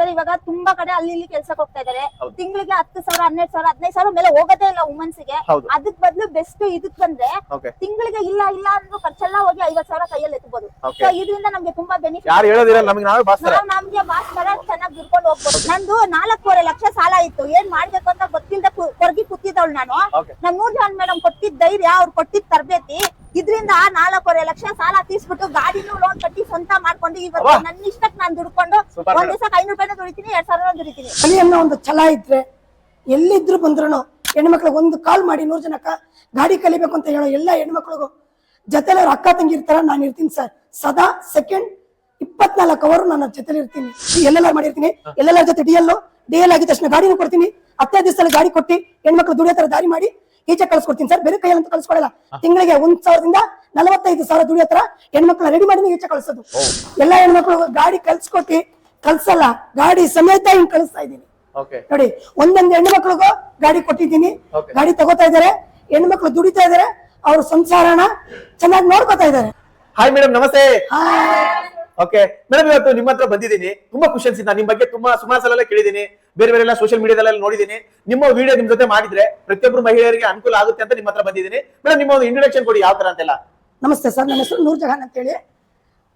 Sir ಇವಾಗ ತುಂಬಾ ಕಡೆ ಅಲ್ಲಿ ಇಲ್ಲಿ ಕೆಲ್ಸಕ್ಕೆ ಹೋಗ್ತಾ ಇದಾರೆ. ತಿಂಗಳಿಗೆ ಹತ್ತು ಸಾವಿರ ಹನ್ನೆರಡು ಸಾವಿರ ಹದಿನೈದು ಸಾವಿರ ಮೇಲೆ ಹೋಗೋದೇ ಇಲ್ಲ ವುಮೆನ್ಸ್ಗೆ. ಅದಕ್ ಬದಲು ಬೆಸ್ಟ್ ಇದಕ್ ಬಂದ್ರೆ ತಿಂಗಳಿಗೆ ಇಲ್ಲ ಇಲ್ಲ ಅಂದ್ರೆ ಖರ್ಚೆಲ್ಲ ಹೋಗಿ ಐವತ್ ಸಾವಿರ ಕೈಯಲ್ಲಿ Okay. ಸೊ ಇದರಿಂದ ನಮ್ಗೆ ತುಂಬಾ ಬೆನಿಫಿಟ್ ಯಾರು ಹೇಳೋದಿಲ್ಲ ನಮಗೆ ನಾವೇ ನಾವ್ ನಮ್ಗೆ ಬಾಸ್ ತರ ಚೆನ್ನಾಗಿ ದುಡ್ಕೊಂಡು ಹೋಗ್ಬೋದು. ನಂದು ನಾಲ್ಕೂವರೆ ಲಕ್ಷ ಸಾಲ ಇತ್ತು. ಏನ್ ಮಾಡ್ಬೇಕು ಅಂತ ಗೊತ್ತಿಲ್ಲದೆ ಕೊರಗಿ ಕುತ್ತಿದ್ದವಳು ನಾನು. ನಮ್ಮ ಜಾನ್ ಮೇಡಮ್ ಕೊಟ್ಟಿದ್ದ ಧೈರ್ಯ ಅವ್ರು ಕೊಟ್ಟಿದ್ ತರಬೇತಿ. ಇದ್ರಿಂದ ನಾಲ್ಕೂವರೆ ಲಕ್ಷ ಸಾಲ ತೀರ್ಸ್ಬಿಟ್ಟು ಗಾಡಿನೂ ಲೋನ್ ಕಟ್ಟಿ ಸ್ವಂತ ಮಾಡ್ಕೊಂಡು ಇವತ್ತು ನನ್ನ ಇಷ್ಟಕ್ಕೆ ನಾನು ದುಡ್ಕೊಂಡು ಒಂದ್. ದಿವಸ ಐನೂರು ರೂಪಾಯಿ ದುಡಿತೀನಿ ಎರಡ್ ಸಾವಿರ ದುಡಿತೀನಿ. ಅನ್ನೋ ಒಂದು ಛಲ ಇದ್ರೆ ಎಲ್ಲಿದ್ರು ಬಂದ್ರು ಹೆಣ್ಮಕ್ಳಿಗೆ ಒಂದು ಕಾಲ್ ಮಾಡಿ ನೂರ್ ಜನಕ್ಕ ಗಾಡಿ ಕಲಿಬೇಕು ಅಂತ ಹೇಳೋ ಎಲ್ಲ ಹೆಣ್ಮಕ್ಳಿಗೂ ಜೊತೆಲಿ ಅವ್ರ ಅಕ್ಕ ತಂಗಿ ಇರ್ತಾರ ನಾನು ಇರ್ತೀನಿ ಸರ್. ಸದಾ ಸೆಕೆಂಡ್ ಇಪ್ಪತ್ನಾಲ್ಕು ಅವರು ನನ್ನ ಜೊತೆಲಿ ಇರ್ತೀನಿ. ಎಲ್ಲೆಲ್ಲ ಮಾಡಿರ್ತೀನಿ. ಎಲ್ಲೆಲ್ಲ ಜೊತೆ ಡಿ ಎಲ್ ಡಿ ಎಲ್ ಆಗಿದ ತಕ್ಷಣ ಗಾಡಿನೂ ಕೊಡ್ತೀನಿ. ಹತ್ತೈದು ದಿವಸದಲ್ಲಿ ಗಾಡಿ ಕೊಟ್ಟು ಹೆಣ್ಮಕ್ಳು ದುಡಿಯೋ ತರ ದಾರಿ ಮಾಡಿ ಈಚೆ ಕಳ್ಸ್ಕೊಡ್ತೀನಿ ಸರ್ ಬೇರೆ ಕೈಯಲ್ಲಿ ಅಂತ ಕಳ್ಸ್ಕೊಡಲ್ಲ. ತಿಂಗಳಿಗೆ ಒಂದ್ ಸಾವಿರದಿಂದ ನಲವತ್ತೈದು ಸಾವಿರ ದುಡಿಯೋ ತರ ಹೆಣ್ಮಕ್ಳು ರೆಡಿ ಮಾಡಿ ಈಚೆ ಕಳ್ಸೋದು. ಎಲ್ಲ ಹೆಣ್ಮಕ್ಳು ಗಾಡಿ ಕಳ್ಸ್ಕೊಟ್ಟಿ ಕಳ್ಸಲ್ಲ ಗಾಡಿ ಸಮೇತ ಹಿಂಗ್ ಕಳಿಸ್ತಾ ಇದೀನಿ ನೋಡಿ ಒಂದೊಂದು ಹೆಣ್ಮಕ್ಳಿಗೂ ಗಾಡಿ ಕೊಟ್ಟಿದ್ದೀನಿ. ಗಾಡಿ ತಗೋತಾ ಇದಾರೆ ಹೆಣ್ಮಕ್ಳು ದುಡಿತಾ ಇದಾರೆ ಅವ್ರ ಸಂಸಾರನ ಚೆನ್ನಾಗಿ ನೋಡ್ಕೊತಾ ಇದಾರೆ ಹಾಯ್ ಮೇಡಮ್ ನಮಸ್ತೆ. ಓಕೆ ಮೇಡಮ್ ಇವತ್ತು ನಿಮ್ಮ ಹತ್ರ ಬಂದಿದ್ದೀನಿ. ತುಂಬಾ ಖುಷಿ ಅನ್ಸಿದ್ದ ನಿಮ್ ಬಗ್ಗೆ ತುಂಬಾ ಸುಮಾರು ಸಲ ಕೇಳಿದ್ದೀನಿ. ಬೇರೆ ಬೇರೆ ಎಲ್ಲ ಸೋಷಿಯಲ್ ಮೀಡಿಯಾದಲ್ಲಿ ನೋಡಿದ್ದೀನಿ. ನಿಮ್ಮ ವಿಡಿಯೋ ನಿಮ್ ಜೊತೆ ಮಾಡಿದ್ರೆ ಪ್ರತಿಯೊಬ್ಬರು ಮಹಿಳೆಯರಿಗೆ ಅನುಕೂಲ ಆಗುತ್ತೆ ಅಂತ ನಿಮ್ಮ ಹತ್ರ ಬಂದಿದ್ದೀನಿ. ಮೇಡಮ್ ನಿಮ್ಮ ಒಂದು ಇಂಟ್ರಡಕ್ಷನ್ ಕೊಡಿ ಯಾವ ತರ ಅಂತೆಲ್ಲ? ನಮಸ್ತೆ ಸರ್ ನನ್ನ ಹೆಸರು ನೂರ್ ಜಹಾನ್ ಅಂತೇಳಿ.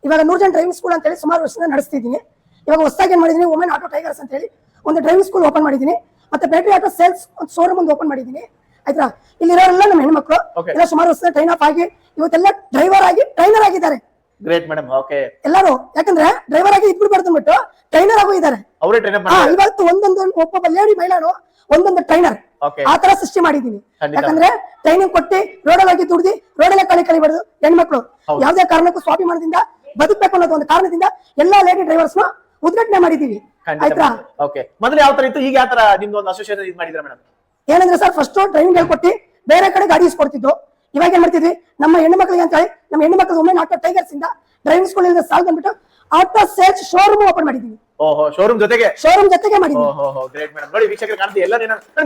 ಇವಾಗ ನೂರ್ ಜನ್ ಡ್ರೈವಿಂಗ್ ಸ್ಕೂಲ್ ಅಂತೇಳಿ ಸುಮಾರು ವರ್ಷದಿಂದ ನಡೆಸ್ತಿದ್ದೀನಿ. ಇವಾಗ ಹೊಸದಾಗಿ ಏನ್ ಮಾಡಿದ್ದೀನಿ ವುಮೆನ್ ಆಟೋ ಟೈಗರ್ಸ್ ಅಂತೇಳಿ ಒಂದು ಡ್ರೈವಿಂಗ್ ಸ್ಕೂಲ್ ಓಪನ್ ಮಾಡಿದೀನಿ. ಮತ್ತೆ ಬ್ಯಾಟ್ರಿ ಆಟೋ ಸೇಲ್ಸ್ ಒಂದು ಶೋರೂಮ್ ಒಂದು ಓಪನ್ ಮಾಡಿದ್ದೀನಿ ಆಯ್ತಾ? ಇಲ್ಲಿರೋರೆಲ್ಲ ನಮ್ಮ ಹೆಣ್ಮಕ್ಳು. ಎಲ್ಲ ಸುಮಾರು ವರ್ಷದಿಂದ ಟ್ರೈನ್ ಅಪ್ ಆಗಿ ಇವತ್ತೆಲ್ಲ ಡ್ರೈವರ್ ಆಗಿ ಟ್ರೈನರ್ ಆಗಿದ್ದಾರೆ. ಗ್ರೇಟ್ ಮೇಡಮ್ ಓಕೆ ಎಲ್ಲರೂ ಯಾಕಂದ್ರೆ ಡ್ರೈವರ್ ಆಗಿ ಇದ್ಬಿಡ್ಬಾರ್ದು ಅಂದ್ಬಿಟ್ಟು ಟ್ರೈನರ್ ಆಗು ಇದ್ದಾರೆ ಅವರೇ ಟ್ರೈನ್ ಅಪ್ ಹಾ ಮಾಡಿ ಇವತ್ತು ಒಂದೊಂದು ಒಬ್ಬೊಬ್ಬ ಲೇಡಿ ಮಹಿಳೆಯರು ಒಂದೊಂದು ಟ್ರೈನರ್ ಓಕೆ ಆ ತರ ಸೃಷ್ಟಿ ಮಾಡಿದೀನಿ ಖಂಡಿತ. ಯಾಕಂದ್ರೆ ಟ್ರೈನಿಂಗ್ ಕೊಟ್ಟು ರೋಡಲ್ಲಿ ಹೋಗಿ ದುಡ್ದಿ ರೋಡಲ್ಲೇ ಕಳಿ ಕಳಿಬಾರ್ದು ಹೆಣ್ಮಕ್ಳು. ಹೌದು. ಯಾವುದೇ ಕಾರಣಕ್ಕೂ ಸ್ವಾಭಿಮಾನದಿಂದ ಬದುಕಬೇಕು ಅನ್ನೋದು ಒಂದು ಕಾರಣದಿಂದ ಎಲ್ಲಾ ಲೇಡಿ ಡ್ರೈವರ್ಸ್ ಉದ್ಘಾಟನೆ ಮಾಡಿದೀವಿ ಆಯ್ತಾ? ಓಕೆ ಮೊದಲು ಯಾವ ತರ ಇತ್ತು? ಈಗ ಯಾವ ತರ ನಿಮ್ದು ಒಂದು ಅಸೋಸಿಯೇಷನ್ ಇದು ಮಾಡಿದ್ರ ಮೇಡಮ್ ಏನಂದ್ರೆ ಸರ್ ಫಸ್ಟ್ ಟ್ರೈನಿಂಗ್ ಹೇಳ್ಕೊಟ್ಟು ಬೇರೆ ಕಡೆ ಗಾಡಿ ಇಸ್ಕೊಡ್ತಿದ್ದು ಇವಾಗ ಏನ್ ಮಾಡ್ತಿದ್ವಿ? ನಮ್ಮ ಹೆಣ್ಣು ಮಕ್ಕಳಿಗೆ ಅಂತ ಹೇಳಿ ನಮ್ಮ ಹೆಣ್ಣು ಮಕ್ಕಳು ಒಮ್ಮೆ ಆಟೋ ಟೈಗರ್ಸ್ ಇಂದ ಡ್ರೈವಿಂಗ್ ಸ್ಕೂಲ್ ಇಂದ ಸಾಲ್ ಬಂದ್ಬಿಟ್ಟು ಆಟೋ ಸೇಲ್ಸ್ ಶೋರೂಮ್ ಓಪನ್ ಮಾಡಿದೀವಿ. ಓಹೋ ಶೋರೂಮ್ ಜೊತೆಗೆ? ಶೋರೂಮ್ ಜೊತೆಗೆ ಮಾಡಿದ್ವಿ. ಓಹೋ ಗ್ರೇಟ್ ಮೇಡಮ್ ನೋಡಿ ವೀಕ್ಷಕರು ಕಾಣ್ತೀವಿ ಎಲ್ಲ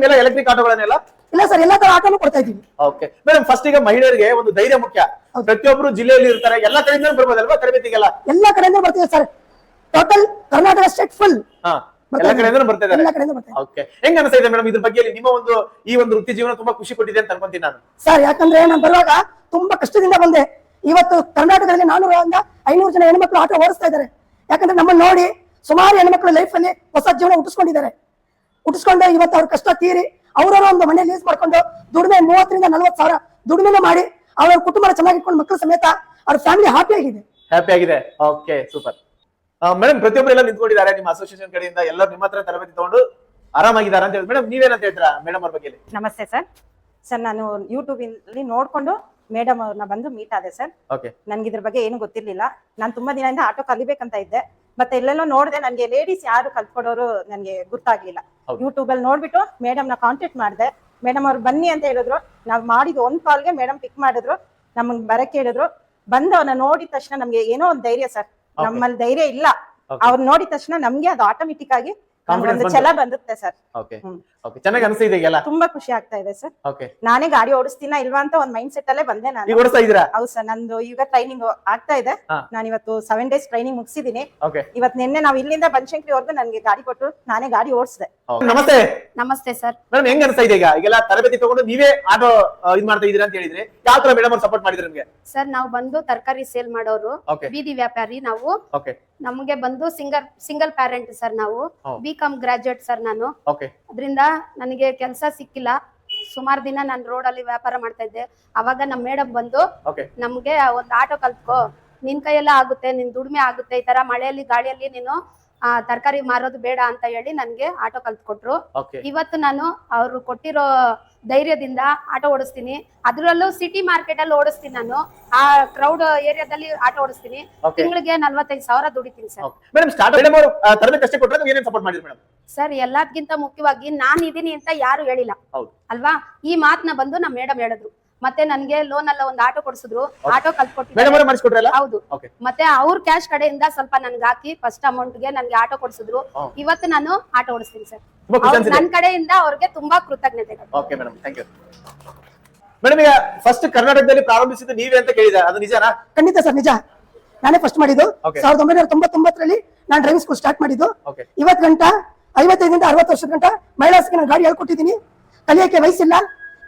ಎಲ್ಲ ಎಲೆಕ್ಟ್ರಿಕ್ ಆಟೋಗಳನ್ನೆಲ್ಲ ಇಲ್ಲ ಸರ್ ಎಲ್ಲಾ ತರ ಆಟೋನು ಕೊಡ್ತಾ ಇದೀವಿ ಓಕೆ ಮೇಡಮ್ ಫಸ್ಟ್ ಈಗ ಮಹಿಳೆಯರಿಗೆ ಒಂದು ಧೈರ್ಯ ಮುಖ್ಯ. ಪ್ರತಿಯೊಬ್ಬರು ಜಿಲ್ಲೆಯಲ್ಲಿ ಇರ್ತಾರೆ ಎಲ್ಲಾ ಕಡೆಯಿಂದ ಬರ್ಬೋದಲ್ವಾ ತರಬೇತಿಗೆಲ್ಲ? ಎಲ್ಲಾ ಕಡೆಯಿಂದ ಬರ್ತೀವಿ sir total Karnataka state full ಎಲ್ಲ ಕಡೆಯಿಂದ ಬರ್ತಾ ಇದ್ದಾರೆ. ಎಲ್ಲ ಕಡೆಯಿಂದ ಬರ್ತಾ ಓಕೆ ಹೆಂಗ್ ಅನಿಸ್ತಾ ಇದೆ ಮೇಡಮ್ ಇದ್ರ ಬಗ್ಗೆ ನಿಮ್ಮ ಒಂದು ಈ ಒಂದು ವೃತ್ತಿ ಜೀವನ ತುಂಬಾ ಖುಷಿ ಕೊಟ್ಟಿದೆ ಅಂತ ಅನ್ಕೊಂತೀನಿ ನಾನು. ಸರ್ ಯಾಕಂದ್ರೆ ನಾನು ಬರುವಾಗ ತುಂಬಾ ಕಷ್ಟದಿಂದ ಬಂದೆ. ಇವತ್ತು ಕರ್ನಾಟಕದಲ್ಲಿ ನಾನೂರಿಂದ ಐನೂರು ಜನ ಹೆಣ್ಮಕ್ಳು ಆಟೋ ಓಡಿಸ್ತಾ ಇದ್ದಾರೆ. ಯಾಕಂದ್ರೆ ನಮ್ಮನ್ನ ನೋಡಿ ಸುಮಾರು ಹೆಣ್ಮಕ್ಳು ಲೈಫ್ ಅಲ್ಲಿ ಹೊಸ ಜೀವನ ಹುಟ್ಟಿಸ್ಕೊಂಡಿದ್ದಾರೆ. ಹುಟ್ಟಿಸ್ಕೊಂಡು ಇವತ್ತು ಅವ್ರ ಕಷ್ಟ ತೀರಿ ಅವರವರ ಒಂದು ಮನೆ ಲೀಸ್ ಮಾಡ್ಕೊಂಡು ದುಡಿಮೆ ಮೂವತ್ತರಿಂದ ನಲ್ವತ್ತು ಸಾವಿರ ದುಡಿಮೆನ ಮಾಡಿ ಅವ್ರ ಕುಟುಂಬ ಚೆನ್ನಾಗಿಟ್ಕೊಂಡು ಮಕ್ಕಳು ಸಮೇತ ಅವ್ರ ಫ್ಯಾಮಿಲಿ ಹ್ಯಾಪಿ ಆಗಿದೆ. ಹ್ಯಾಪಿ ಆಗಿದೆ. ಓಕೆ ಸೂಪರ್ ಮೇಡಮ್ ಪ್ರತಿಯೊಬ್ಬರೆಲ್ಲ ನಿಂತ್ಕೊಂಡಿದ್ದಾರೆ ನಿಮ್ಮ ಅಸೋಸಿಯೇಷನ್ ಕಡೆಯಿಂದ ಎಲ್ಲರೂ ನಿಮ್ಮ ಹತ್ರ ತರಬೇತಿ ತಗೊಂಡು ಆರಾಮಾಗಿದ್ದಾರೆ ಅಂತ ಹೇಳಿ ಮೇಡಮ್ ನೀವೇನಂತ ಹೇಳ್ತೀರಾ ಮೇಡಮ್ ಅವ್ರ ಬಗ್ಗೆ ನಮಸ್ತೆ ಸರ್. ಸರ್ ನಾನು ಯೂಟ್ಯೂಬ್ನಲ್ಲಿ ನೋಡ್ಕೊಂಡು ಮೇಡಮ್ ಅವ್ರನ್ನ ಬಂದು ಮೀಟ್ ಆದೆ ಸರ್. ನನ್ಗೆ ಇದ್ರ ಬಗ್ಗೆ ಏನು ಗೊತ್ತಿರ್ಲಿಲ್ಲ. ನಾನು ತುಂಬಾ ದಿನದಿಂದ ಆಟೋ ಕಲಿಬೇಕಂತ ಇದ್ದೆ. ಮತ್ತೆ ಎಲ್ಲೆಲ್ಲೋ ನೋಡಿದೆ ನನಗೆ ಲೇಡೀಸ್ ಯಾರು ಕಲ್ತ್ಕೊಡೋರು ನನಗೆ ಗೊತ್ತಾಗ್ಲಿಲ್ಲ. ಯೂಟ್ಯೂಬ್ ಅಲ್ಲಿ ನೋಡ್ಬಿಟ್ಟು ಮೇಡಮ್ನ ಕಾಂಟ್ಯಾಕ್ಟ್ ಮಾಡಿದೆ. ಮೇಡಮ್ ಅವ್ರು ಬನ್ನಿ ಅಂತ ಹೇಳಿದ್ರು. ನಾವು ಮಾಡಿದ ಒಂದ್ ಕಾಲ್ಗೆ ಮೇಡಮ್ ಪಿಕ್ ಮಾಡಿದ್ರು. ನಮಗೆ ಬರಕ್ಕೆ ಹೇಳಿದ್ರು. ಬಂದು ನೋಡಿದ ತಕ್ಷಣ ನಮ್ಗೆ ಏನೋ ಒಂದು ಧೈರ್ಯ ಸರ್. ನಮ್ಮಲ್ಲಿ ಧೈರ್ಯ ಇಲ್ಲ. ಅವ್ರು ನೋಡಿದ ತಕ್ಷಣ ನಮ್ಗೆ ಅದು ಆಟೋಮೆಟಿಕ್ ಆಗಿ ಒಂದು. ಛಲ ಬಂದುತ್ತೆ ಸರ್. ಓಕೆ ಹ್ಮ್. ಓಕೆ ಚೆನ್ನಾಗಿ ಇದೆ ತುಂಬಾ ಖುಷಿ ಆಗ್ತಾ ಇದೆ ಸರ್. ಓಕೆ ನಾನೇ ಗಾಡಿ ಓಡಿಸ್ತೀನ ಇಲ್ವಾ ಅಂತ ಒಂದ್ ಮೈಂಡ್ ಸೆಟ್ ಅಲ್ಲೇ ಬಂದೆ ಈಗ ನಾನು ಓಡಿಸ್ತಾ ಇದ್ದೀರಾ? ಹೌದು ಸರ್. ನಂದು ಈಗ ಟ್ರೈನಿಂಗ್ ಆಗ್ತಾ ಇದೆ. ನಾನು ಇವತ್ತು ಸೆವೆನ್ ಡೇಸ್ ಟ್ರೈನಿಂಗ್ ಮುಗಿಸಿದೀನಿ. ಓಕೆ ಇವತ್ ನಿನ್ನೆ ನಾವು ಇಲ್ಲಿಂದ ಬನಶಂಕರಿವರೆಗೂ ನನಗೆ ಗಾಡಿ ಕೊಟ್ಟು ನಾನೇ ಗಾಡಿ ಓಡಿಸಿದೆ. ನಮಸ್ತೆ. ನಮಸ್ತೆ ಸರ್. ಮೇಡಮ್ ಹೆಂಗ್ ಅನಿಸ್ತಾ ಇದೆ ಈಗ? ಈಗೆಲ್ಲ ತರಬೇತಿ ತಗೊಂಡು ನೀವೇ ಆಟೋ ಇದ್ ಮಾಡ್ತಾ ಇದೀರಾ ಅಂತ ಹೇಳಿದ್ರಿ ಯಾವ ತರ ಮೇಡಮ್ ಸಪೋರ್ಟ್ ಮಾಡಿದ್ರು ನಿಮ್ಗೆ? ಸರ್ ನಾವು ಬಂದು ತರಕಾರಿ ಸೇಲ್ ಮಾಡೋರು ಬೀದಿ ವ್ಯಾಪಾರಿ ನಾವು. ನಮ್ಗೆ ನಮಗೆ ಬಂದು ಸಿಂಗಲ್ ಸಿಂಗಲ್ ಪ್ಯಾರೆಂಟ್ ಸರ್ ನಾವು. ಹೌ. ಕಾಮ್ ಗ್ರಾಜುಯೇಟ್ ಸರ್ ನಾನು. ಓಕೆ ಅದರಿಂದ ನನಗೆ ಕೆಲಸ ಸಿಕ್ಕಿಲ್ಲ. ಸುಮಾರು ದಿನ ನಾನು ರೋಡ್ ಅಲ್ಲಿ ವ್ಯಾಪಾರ ಮಾಡ್ತಾ ಇದ್ದೆ. ಅವಾಗ ನಮ್ಮ ಮೇಡಮ್ ಬಂದು ಓಕೆ ನಮ್ಗೆ ಒಂದು ಆಟೋ ಕಲ್ತ್ಕೋ. ನಿನ್ ಕೈಯೆಲ್ಲ ಆಗುತ್ತೆ ನಿನ್ ದುಡಿಮೆ ಆಗುತ್ತೆ ಈ ತರ ಮಳೆಯಲ್ಲಿ ಗಾಳಿಯಲ್ಲಿ ನೀನು ತರಕಾರಿ ಮಾರೋದು ಬೇಡ ಅಂತ ಹೇಳಿ ನನ್ಗೆ ಆಟೋ ಕಲ್ತ್ಕೊಟ್ರು. ಓಕೆ ಇವತ್ತು ನಾನು ಅವ್ರು ಕೊಟ್ಟಿರೋ ಧೈರ್ಯದಿಂದ ಆಟೋ ಓಡಿಸ್ತೀನಿ. ಅದರಲ್ಲೂ ಸಿಟಿ ಮಾರ್ಕೆಟ್ ಅಲ್ಲಿ ಓಡಿಸ್ತೀನಿ ನಾನು. ಆ ಕ್ರೌಡ್ ಏರಿಯಾದಲ್ಲಿ ಆಟೋ ಓಡಿಸ್ತೀನಿ. ತಿಂಗಳಿಗೆ ನಲ್ವತ್ತೈದು ಸಾವಿರ ದುಡಿತೀನಿ ಸರ್. ಮೇಡಮ್ ಸ್ಟಾರ್ಟ್ ಮೇಡಮ್ ಅವರು ಆ, ತರಬೇತಿ ಅಷ್ಟೇ ಕೊಟ್ಟರೆ ನೀವು ಏನೇನು ಸಪೋರ್ಟ್ ಮಾಡಿದ್ರು ಮೇಡಮ್ ಸರ್ ಎಲ್ಲದಕ್ಕಿಂತ ಮುಖ್ಯವಾಗಿ ನಾನು ಇದೀನಿ ಅಂತ ಯಾರು ಹೇಳಿಲ್ಲ. ಅಲ್ವಾ? ಈ ಮಾತನ್ನ ಬಂದು ನಮ್ಮ ಮೇಡಮ್ ಹೇಳಿದ್ರು. ಮತ್ತೆ ನನ್ಗೆ ಲೋನ್ ಅಲ್ಲ ಒಂದು ಆಟೋ ಕೊಡಿಸಿದ್ರು. ಆಟೋ ಕಲ್ತ್ಕೊಟ್ಟಿದ್ರು ಹೌದು. ಮತ್ತೆ ಅವ್ರ ಕ್ಯಾಶ್ ಕಡೆಯಿಂದ ಸ್ವಲ್ಪ ನನ್ಗೆ ಹಾಕಿ ಫಸ್ಟ್ ಅಮೌಂಟ್ಗೆ ನನ್ಗೆ ಆಟೋ ಕೊಡಿಸಿದ್ರು. ಹ್ಮ್. ಇವತ್ತು ನಾನು ಆಟೋ ಓಡಿಸ್ತೀನಿ ಸರ್. ನನ್ ಕಡೆಯಿಂದ ಅವ್ರಿಗೆ ತುಂಬಾ ಕೃತಜ್ಞತೆಗಳು okay madam thank you madam ಈಗ ಫಸ್ಟ್ ಕರ್ನಾಟಕದಲ್ಲಿ ಪ್ರಾರಂಭಿಸಿದ್ದು ನೀವೇ ಅಂತ ಕೇಳಿದ. ಅದು ನಿಜನಾ? ಖಂಡಿತ ಸರ್ ನಿಜ. ನಾನೇ ಫಸ್ಟ್ ಮಾಡಿದ್ದು. Okay. ಸಾವಿರದ ಒಂಬೈನೂರ ತೊಂಬತ್ತೊಂಬತ್ತರಲ್ಲಿ ನಾನು ಡ್ರೈವಿಂಗ್ ಸ್ಕೂಲ್ ಸ್ಟಾರ್ಟ್ ಮಾಡಿದ್ದು. ಓಕೆ ಇವತ್ತು ಗಂಟ ಐವತ್ತೈದರಿಂದ ಅರವತ್ತು ವರ್ಷದ ಗಂಟ ಮಹಿಳಾಸ್ಗೆ ನಾನು ಗಾಡಿ ಹೇಳ್ಕೊಟ್ಟಿದ್ದೀನಿ. ಕಲಿಯಕ್ಕೆ ವಯಸ್ಸಿಲ್ಲ.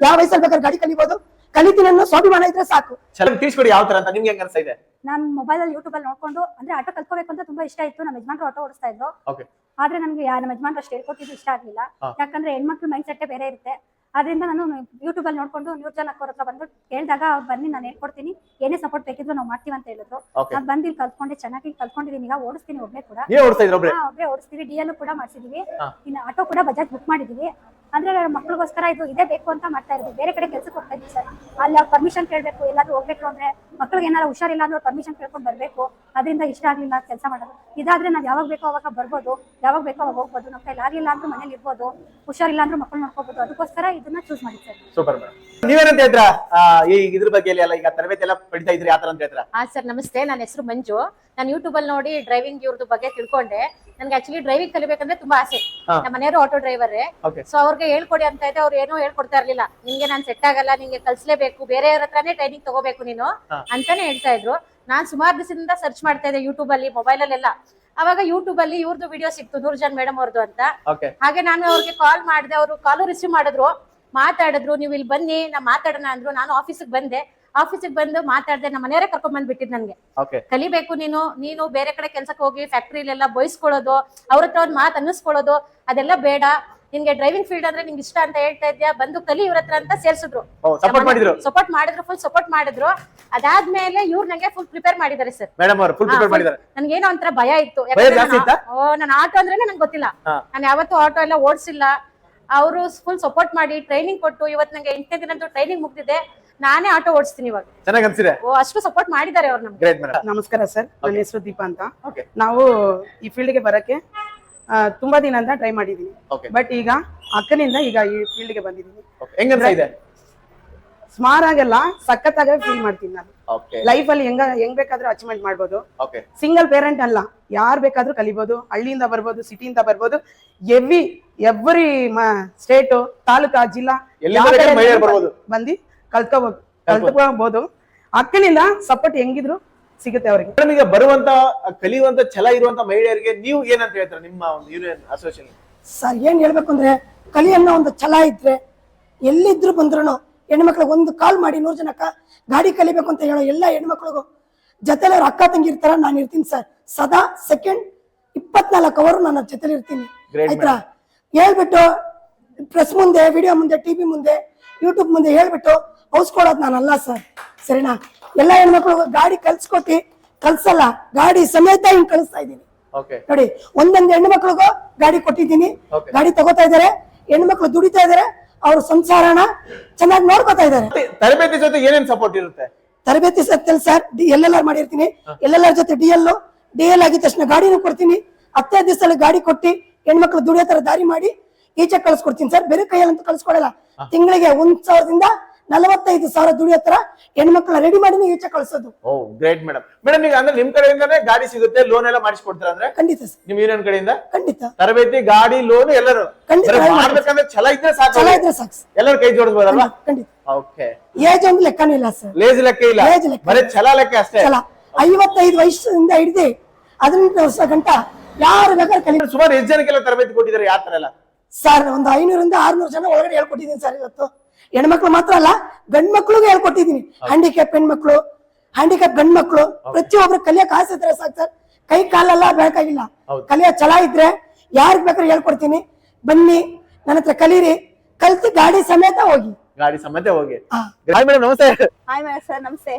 ಯಾವ ವಯಸ್ಸಲ್ಲಿ ಬೇಕಾದ್ರೆ ಗಾಡಿ ಕಲಿಬಹುದು ಕಲಿತೀನಿ ಅನ್ನೋ ಸ್ವಾಭಿಮಾನ ಇದ್ರೆ ಸಾಕು. ಚಲೋ ತಿಳಿಸ್ಕೊಡಿ ಯಾವ ತರ ಅಂತ. ನಿಮ್ಗೆ ಹೆಂಗ್ ಅನ್ಸ್ತಾ ಇದೆ? ನಾನು ಮೊಬೈಲ್ ಅಲ್ಲಿ ಯೂಟ್ಯೂಬ್ ಅಲ್ಲಿ ನೋಡ್ಕೊಂಡು ಅಂದ್ರೆ ಆಟೋ ಕಲ್ತ್ಕೋಬೇಕು ಅಂತ ತುಂಬಾ ಇಷ್ಟ ಇತ್ತು. ನಮ್ಮ ಯಜಮಾನ್ರು ಆಟೋ ಓಡಿಸ್ತಾ ಇದ್ರು. ಓಕೆ ಆದ್ರೆ ನನ್ಗೆ ಯಾ- ನಮ್ಮ ಯಜಮಾನ್ರು ಅಷ್ಟು ಹೇಳ್ಕೊಟ್ಟಿದ್ದು ಇಷ್ಟ ಆಗ್ಲಿಲ್ಲ. ಯಾಕಂದ್ರೆ ಹೆಣ್ಮಕ್ಳು ಮೈಂಡ್ ಸೆಟ್ ಬೇರೆ ಇರುತ್ತೆ. ಅದರಿಂದ ನಾನು ಯೂಟ್ಯೂಬ್ ಅಲ್ಲಿ ನೋಡ್ಕೊಂಡು ನ್ಯೂಸ್ ಜನ ಅವ್ರ ಹತ್ರ ಬಂದು ಕೇಳಿದಾಗ ಅವ್ರು ಬನ್ನಿ ನಾನು ಹೇಳ್ಕೊಡ್ತೀನಿ. ಏನೇ ಸಪೋರ್ಟ್ ಬೇಕಿದ್ರು ನಾವು ಮಾಡ್ತೀವಿ ಅಂತ ಹೇಳಿದ್ರು. ನಾನು ಬಂದು ಇಲ್ಲಿ ಕಲ್ತ್ಕೊಂಡೆ ಚೆನ್ನಾಗಿ ಕಲ್ತ್ಕೊಂಡಿದ್ದೀನಿ ಈಗ ಓಡಿಸ್ತೀನಿ ಒಬ್ಳೆ ಕೂಡ. ನೀವೇ ಓಡಿಸ್ತಾ ಇದ್ರ ಒಬ್ರೆ ಹಾ, ಒಬ್ರೇ ಓಡಿಸ್ತೀವಿ. ಡಿ ಎಲ್ ಕೂಡ ಮಾಡ್ಸಿದೀವಿ. ಹಾ. ಇನ್ನು ಆಟೋ ಕೂಡ ಬಜಾಜ್ ಬುಕ್ ಮಾಡಿದೀವಿ. ಅಂದ್ರೆ ಮಕ್ಳಿಗೋಸ್ಕರ ಇದು ಇದೇ ಬೇಕು ಅಂತ ಮಾಡ್ತಾ ಇದ್ದೀವಿ ಬೇರೆ ಕಡೆ ಕೆಲಸಕ್ಕೆ ಹೋಗ್ತಾ ಇದ್ವಿ ಸರ್. ಅಲ್ಲಿ ಅವ್ರು ಪರ್ಮಿಷನ್ ಕೇಳಬೇಕು ಎಲ್ಲಾದ್ರೂ ಹೋಗ್ಬೇಕು ಅಂದ್ರೆ ಮಕ್ಳಿಗೆ ಏನಾರ ಹುಷಾರಿಲ್ಲ ಅಂದ್ರೆ ಪರ್ಮಿಷನ್ ಕೇಳ್ಕೊಂಡು ಬರ್ಬೇಕು. ಅದರಿಂದ ಇಷ್ಟ ಆಗ್ಲಿಲ್ಲ ಕೆಲಸ ಮಾಡೋದು. ಇದಾದ್ರೆ ನಾವು ಯಾವಾಗ ಬೇಕೋ ಅವಾಗ ಬರ್ಬೋದು. ಯಾವಾಗ ಬೇಕೋ ಅವಾಗ ಹೋಗ್ಬೋದು. ನಮ್ಮ ಕೈಲಿ ಆಗಿಲ್ಲ ಅಂದ್ರೆ ಮನೇಲಿ ಇರ್ಬೋದು. ಹುಷಾರಿಲ್ಲ ಅಂದ್ರೆ ಮಕ್ಕಳು ನೋಡ್ಕೋಬಹುದು ಅದಕ್ಕೋಸ್ಕರ ಇದನ್ನ ಚೂಸ್ ಮಾಡಿ ಸರ್. ಸೂಪರ್ ಮೇಡಮ್ ನೀವೇನಂತ ಹೇಳ್ತೀರಾ? ಈ ಇದ್ರ ಬಗ್ಗೆ ಎಲ್ಲ ಈಗ ತರಬೇತಿ ಎಲ್ಲ ಪಡಿತಾ ಇದ್ರಿ ಯಾವ ಅಂತ ಹೇಳ್ತೀರಾ? ಹಾ ಸರ್ ನಮಸ್ತೆ. ನನ್ನ ಹೆಸರು ಮಂಜು. ನಾನು ಯೂಟ್ಯೂಬ್ ಅಲ್ಲಿ ನೋಡಿ ಡ್ರೈವಿಂಗ್ ಇವ್ರದ್ದು ಬಗ್ಗೆ ತಿಳ್ಕೊಂಡೆ. ನನ್ಗೆ ಆಕ್ಚುಲಿ ಡ್ರೈವಿಂಗ್ ಕಲಿಬೇಕಂದ್ರೆ ತುಂಬಾ ಆಸೆ. ನಮ್ಮ ಮನೆಯವರು ಆಟೋ ಡ್ರೈವರ್ ಓಕೆ ಸೊ ಅವ್ರಿಗೆ ಹೇಳ್ಕೊಡಿ ಅಂತ ಇದ್ದೆ ಅವ್ರು ಏನೋ ಹೇಳ್ಕೊಡ್ತಾ ಇರ್ಲಿಲ್ಲ. ನಿಮ್ಗೆ ನಾನು ಸೆಟ್ ಆಗಲ್ಲ ನಿಮ್ಗೆ ಕಲ್ಸ್ಲೇಬೇಕು. ಬೇರೆಯವ್ರ ಹತ್ರನೇ ಟ್ರೈನಿಂಗ್ ತಗೋಬೇಕು ನೀನು. ಅಂತಾನೆ ಹೇಳ್ತಾ ಇದ್ರು. ನಾನ್ ಸುಮಾರು ದಿವಸದಿಂದ ಸರ್ಚ್ ಮಾಡ್ತಾ ಇದ್ದೆ ಯೂಟ್ಯೂಬ್ ಅಲ್ಲಿ ಮೊಬೈಲ್ ಅಲ್ಲೆಲ್ಲ. ಅವಾಗ ಯೂಟ್ಯೂಬ್ ಅಲ್ಲಿ ಇವ್ರದ್ದು ವಿಡಿಯೋ ಸಿಕ್ತು ನೂರ್ಜಾನ್ ಮೇಡಮ್ ಅವ್ರದ್ದು ಅಂತ. ಹಾಗೆ ನಾನು ಅವ್ರಿಗೆ ಕಾಲ್ ಮಾಡಿದೆ ಅವರು ಕಾಲು ರಿಸೀವ್ ಮಾಡಿದ್ರು. ಮಾತಾಡಿದ್ರು ನೀವು ಇಲ್ಲಿ ಬನ್ನಿ ನಾ ಮಾತಾಡೋಣ ಅಂದ್ರು. ನಾನು ಆಫೀಸಿಗೆ ಬಂದೆ. ಆಫೀಸಿಗೆ ಬಂದು ಮಾತಾಡ್ದೆ ನಮ್ಮ ಮನೆಯವರೇ ಕರ್ಕೊಂಡ್ ಬಂದ್ಬಿಟ್ಟಿದ್ ನನ್ಗೆ. ಕಲಿಬೇಕು ನೀನು ನೀನು ಬೇರೆ ಕಡೆ ಕೆಲ್ಸಕ್ಕೆ ಹೋಗಿ ಫ್ಯಾಕ್ಟ್ರಿಲೆಲ್ಲ ಬಯಸ್ಕೊಳ್ಳೋದು ಅವ್ರ ಹತ್ರ ಒಂದ್ ಮಾತು ಅನ್ನಿಸ್ಕೊಳ್ಳೋದು ಅದೆಲ್ಲ ಬೇಡ. ನಿನ್ಗೆ ಡ್ರೈವಿಂಗ್ ಫೀಲ್ಡ್ ಅಂದ್ರೆ ನಿಂಗೆ ಇಷ್ಟ ಅಂತ ಹೇಳ್ತಾ ಇದ್ಯಾ? ಬಂದು ಕಲಿ ಇವ್ರ ಹತ್ರ ಅಂತ ಸೇರ್ಸಿದ್ರು. ಸಪೋರ್ಟ್ ಮಾಡಿದ್ರು? ಸಪೋರ್ಟ್ ಮಾಡಿದ್ರು ಫುಲ್ ಸಪೋರ್ಟ್ ಮಾಡಿದ್ರು. ಅದಾದ್ಮೇಲೆ ಇವ್ರು ನಂಗೆ ಫುಲ್ ಪ್ರಿಪೇರ್ ಮಾಡಿದ್ದಾರೆ ಸರ್ ಮೇಡಮ್ ಅವರು ಫುಲ್ ಪ್ರಿಪೇರ್ ಮಾಡಿದ್ದಾರೆ ನನ್ಗೇನೋ ಒಂಥರ ಭಯ ಇತ್ತು. ಭಯ ಜಾಸ್ತಿ ಇತ್ತಾ? ಓ ನಾನು ಆಟೋ ಅಂದ್ರೆ ನಂಗೆ ಗೊತ್ತಿಲ್ಲ. ನಾನು ಯಾವತ್ತೂ ಆಟೋ ಎಲ್ಲ ಓಡಿಸಿಲ್ಲ. ಅವರು ಫುಲ್ ಸಪೋರ್ಟ್ ಮಾಡಿ ಟ್ರೈನಿಂಗ್ ಕೊಟ್ಟು ಇವತ್ತು ನಂಗೆ ಎಂಟನೇ ದಿನದ್ದು ಟ್ರೈನಿಂಗ್ ಮುಗ್ದಿದೆ. ನಾನೇ ಆಟೋ ಓಡಿಸ್ತೀನಿ ಇವಾಗ. ಚೆನ್ನಾಗಿ ಅನ್ಸಿದೆ. ಓ ಅಷ್ಟು ಸಪೋರ್ಟ್ ಮಾಡಿದ್ದಾರೆ ಅವ್ರು ನಮ್ಗೆ. ನಮಸ್ಕಾರ ಸರ್ ನನ್ನ. ಹೆಸರು ದೀಪಾ ಅಂತ. ಓಕೆ ನಾವು ಈ ಫೀಲ್ಡ್ಗೆ ಬರಕ್ಕೆ ಆ, ತುಂಬಾ ದಿನ ಅಂತ ಟ್ರೈ ಮಾಡಿದೀನಿ. ಬಟ್ ಈಗ ಅಕ್ಕನಿಂದ ಈಗ ಈ ಫೀಲ್ಡ್ಗೆ ಬಂದಿದ್ದೀನಿ ಓಕೆ ಆಗಲ್ಲ ಸಖತ್ತಾಗೇ ಫೀಲ್ ಮಾಡ್ತೀನಿ ನಾನು. ಲೈಫ್ ಅಲ್ಲಿ ಹೆಂಗ ಹೆಂಗ್ ಬೇಕಾದ್ರೂ ಅಚೀವ್ಮೆಂಟ್ ಮಾಡ್ಬೋದು. ಸಿಂಗಲ್ ಪೇರೆಂಟ್ ಅಲ್ಲ ಯಾರ್ ಬೇಕಾದ್ರೂ ಕಲಿಬಹುದು ಹಳ್ಳಿಯಿಂದ ಬರ್ಬೋದು ಸಿಟಿಯಿಂದ ಬರ್ಬೋದು. ಎವ್ರಿ ಎವ್ರಿ ಸ್ಟೇಟ್ ತಾಲೂಕಾ ಜಿಲ್ಲಾ. ಬಂದು ಕಲ್ತ್ಕೋಬಹುದು ಕಲ್ತ್ಕೋಬಹುದು ಅಕ್ಕನಿಂದ ಸಪೋರ್ಟ್ ಹೆಂಗಿದ್ರು ಸಿಗುತ್ತೆ ಅವ್ರಿಗೆ. ಮೇಡಮ್ ಈಗ ಬರುವಂತ ಕಲಿಯುವಂತ ಛಲ ಇರುವಂತ ಮಹಿಳೆಯರಿಗೆ ನೀವು ಏನಂತ ಹೇಳ್ತೀರಾ ನಿಮ್ಮ ಒಂದು ಯೂನಿಯನ್ ಅಸೋಸಿಯೇಷನ್? ಸರ್ ಏನ್ ಹೇಳ್ಬೇಕು ಅಂದ್ರೆ ಕಲಿ ಅನ್ನೋ ಒಂದು ಛಲ ಇದ್ರೆ ಎಲ್ಲಿದ್ರು ಬಂದ್ರು ಹೆಣ್ಮಕ್ಳಿಗೆ ಒಂದು ಕಾಲ್ ಮಾಡಿ ನೂರು ಜನಕ್ಕ ಗಾಡಿ ಕಲಿಬೇಕು ಅಂತ ಹೇಳೋ ಎಲ್ಲ ಹೆಣ್ಮಕ್ಳಿಗೂ ಜೊತೆಲಿ ಅವ್ರ ಅಕ್ಕ ತಂಗಿ ಇರ್ತಾರ ನಾನು ಇರ್ತೀನಿ ಸರ್. ಸದಾ ಸೆಕೆಂಡ್ ಇಪ್ಪತ್ನಾಲ್ಕು ಅವರು ನಾನು ಅವ್ರ ಜೊತೆಲಿ ಇರ್ತೀನಿ. ಆಯ್ತಾ? ಹೇಳ್ಬಿಟ್ಟು ಪ್ರೆಸ್ ಮುಂದೆ ವಿಡಿಯೋ ಮುಂದೆ ಟಿವಿ ಮುಂದೆ ಯೂಟ್ಯೂಬ್ ಮುಂದೆ ಹೇಳ್ಬಿಟ್ಟು ಔಸ್ಕೊಳ್ಳೋದು ನಾನಲ್ಲ ಸರ್. ಸರಿನಾ? ಎಲ್ಲ ಹೆಣ್ಮಕ್ಳು ಗಾಡಿ ಕಲ್ಸ್ಕೊತಿ ಕಲ್ಸಲ್ಲ. ಗಾಡಿ ಸಮೇತ ಹಿಂಗ್ ಕಳಿಸ್ತಾ ಇದೀನಿ ನೋಡಿ ಒಂದೊಂದು ಹೆಣ್ಮಕ್ಳಿಗೂ ಗಾಡಿ ಕೊಟ್ಟಿದ್ದೀನಿ. ಗಾಡಿ ತಗೋತಾ ಇದಾರೆ ಹೆಣ್ಮಕ್ಳು ದುಡಿತಾ ಇದಾರೆ ಅವ್ರ ಸಂಸಾರನ ಚೆನ್ನಾಗಿ ನೋಡ್ಕೊತಾ ಇದಾರೆ ತರಬೇತಿ ಜೊತೆ ಏನೇನ್ ಸಪೋರ್ಟ್ ಇರುತ್ತೆ? ತರಬೇತಿ ಸತ್ತಲ್ಲಿ sir D L L R ಮಾಡಿರ್ತೀನಿ. ಎಲ್ ಎಲ್ ಆರ್ ಜೊತೆ ಡಿ ಎಲ್ ಡಿ ಎಲ್ ಆಗಿದ ತಕ್ಷಣ ಗಾಡಿನೂ ಕೊಡ್ತೀನಿ. ಹತ್ತೇ ದಿವಸದಲ್ಲಿ ಗಾಡಿ ಕೊಟ್ಟಿ ಹೆಣ್ಮಕ್ಳು ದುಡಿಯೋ ತರ ದಾರಿ ಮಾಡಿ ಈಚೆ ಕಳ್ಸ್ಕೊಡ್ತೀನಿ ಸರ್. ಬೇರೆ ಕೈಯಲ್ಲಿ ಅಂತೂ ಕಳ್ಸ್ಕೊಡಲ್ಲ. ತಿಂಗಳಿಗೆ ಒಂದ್ ಸಾವಿರದಿಂದ ನಲವತ್ತೈದು ಸಾವಿರ ದುಡಿ ಹತ್ರ ಹೆಣ್ಮಕ್ಳ ರೆಡಿ ಮಾಡಿ ಈಚೆ ಕಳ್ಸೋದು. ಓ ಗ್ರೇಟ್ ಮೇಡಮ್ ಮೇಡಮ್ ಈಗ ಅಂದ್ರೆ ನಿಮ್ ಕಡೆಯಿಂದಾನೇ ಗಾಡಿ ಸಿಗುತ್ತೆ ಲೋನ್ ಎಲ್ಲ ಮಾಡಿಸ್ಕೊಡ್ತೀರಾ ಅಂದ್ರೆ? ಖಂಡಿತ ಸರ್. ನಿಮ್ ಯೂನಿಯನ್ ಕಡೆಯಿಂದ? ಖಂಡಿತ. ತರಬೇತಿ ಗಾಡಿ ಲೋನ್ ಎಲ್ಲರೂ? ಖಂಡಿತ ಬರೀ. ಮಾಡ್ಬೇಕಂದ್ರೆ ಛಲ ಇದ್ರೆ ಸಾಕು. ಛಲ ಇದ್ರೆ ಸಾಕು ಸರ್. ಎಲ್ಲರೂ ಕೈ ಜೋಡಿಸ್ಬೋದಲ್ವಾ? ಖಂಡಿತ ಓಕೆ ಏಜ್ ಒಂದು ಲೆಕ್ಕನೂ ಇಲ್ಲ ಸರ್. ಲೇಜ್ ಲೆಕ್ಕ ಇಲ್ಲ. Age ಲೆಕ್ಕ ಬರೀ ಛಲ ಲೆಕ್ಕ ಅಷ್ಟೇ. ಚಲ ಐವತ್ತೈದು ವಯಸ್ಸಿಂದ ಹಿಡಿದು ಹದಿನೆಂಟು ವರ್ಷ ಗಂಟ ಯಾರು ಬೇಕಾದ್ರೆ ಕಲಿ ಸುಮಾರು ಎಷ್ಟು ಜನಕ್ಕೆಲ್ಲ ತರಬೇತಿ ಕೊಟ್ಟಿದ್ದಾರೆ ಯಾವ ತರ ಎಲ್ಲ? ಸರ್ ಒಂದು ಐನೂರಿಂದ ಆರ್ನೂರು ಜನ ಒಳಗಡೆ ಹೇಳ್ಕೊಟ್ಟಿದ್ದೀನಿ ಸರ್ ಇವತ್ತು. ಹೆಣ್ಮಕ್ಳು ಮಾತ್ರ ಅಲ್ಲ ಗಂಡ್ ಮಕ್ಳಿಗೂ ಹೇಳ್ಕೊಟ್ಟಿದ್ದೀನಿ ಹ್ಯಾಂಡಿಕ್ಯಾಪ್ ಹೆಣ್ಮಕ್ಳು ಹ್ಯಾಂಡಿಕ್ಯಾಪ್ ಗಂಡ್ ಮಕ್ಳು ಪ್ರತಿಯೊಬ್ರು ಕಲಿಯಕ್ ಆಸೆ ಇದ್ರೆ ಸಾಕು ಸರ್. ಕೈ ಕಾಲೆಲ್ಲ ಬೇಕಾಗಿಲ್ಲ. ಕಲಿಯ ಛಲ ಇದ್ರೆ ಯಾರಿಗ್ ಬೇಕಾದ್ರೆ ಹೇಳ್ಕೊಡ್ತೀನಿ. ಬನ್ನಿ ನನ್ನ ಹತ್ರ ಕಲೀರಿ. ಕಲ್ತು ಗಾಡಿ ಸಮೇತ ಹೋಗಿ. ಗಾಡಿ ಸಮೇತ ಹೋಗಿ. ಹಾಯ್ ಮೇಡಮ್ ನಮಸ್ತೆ. ಹಾಯ್ ಮೇಡಮ್ ಸರ್ ನಮಸ್ತೆ.